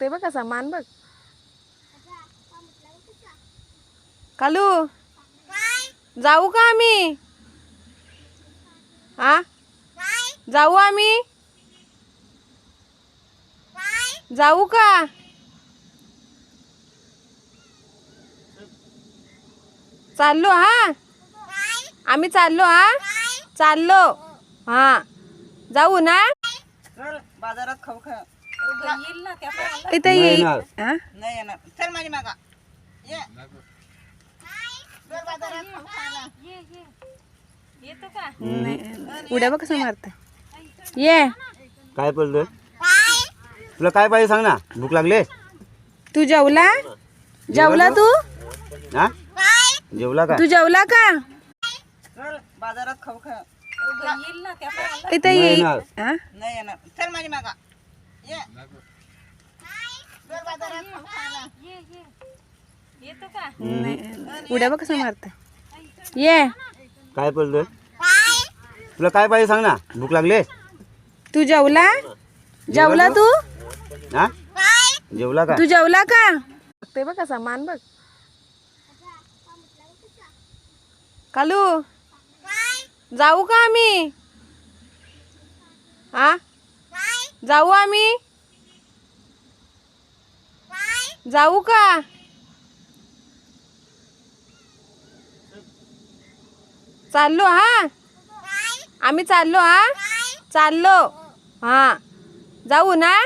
बघते बघ कसा मान बघ. कालू जाऊ का आम्ही? हा जाऊ आम्ही? जाऊ का? चाललो हा? आम्ही चाललो हा? चाललो. हा. जाऊ ना? बाजारात खाऊ खा. इथे येईल. येणार. हा? नाही येणार. चल माझी मागा. ये. चल बाजारात खाऊ खायला. नाही. उड्या बघ कसं मारत ये. काय बोलतोय? तुला काय पाहिजे सांग ना. भूक लागले? तू जेवला? जेवला तू? हा? जेवला का? तू जेवला का? चल बाजारात खाऊ खा. इथे नाही येईल. येणार. हा? नाही येणार. चल माझी मागा ये चल बाजारात खाऊ खायला नाही. उड्या बघ कसं मारत ये. काय बोलतोय? तुला काय पाहिजे सांग ना. भूक लागले? तू जेवला? जेवला तू? हा? जेवला का? तू जेवला का? ते बघ कसा मान बघ. कालू जाऊ का आम्ही? हा? जाऊ आम्ही? जाऊ का? चाललो हा? आम्ही चाललो हा? चाललो. हा. जाऊ ना?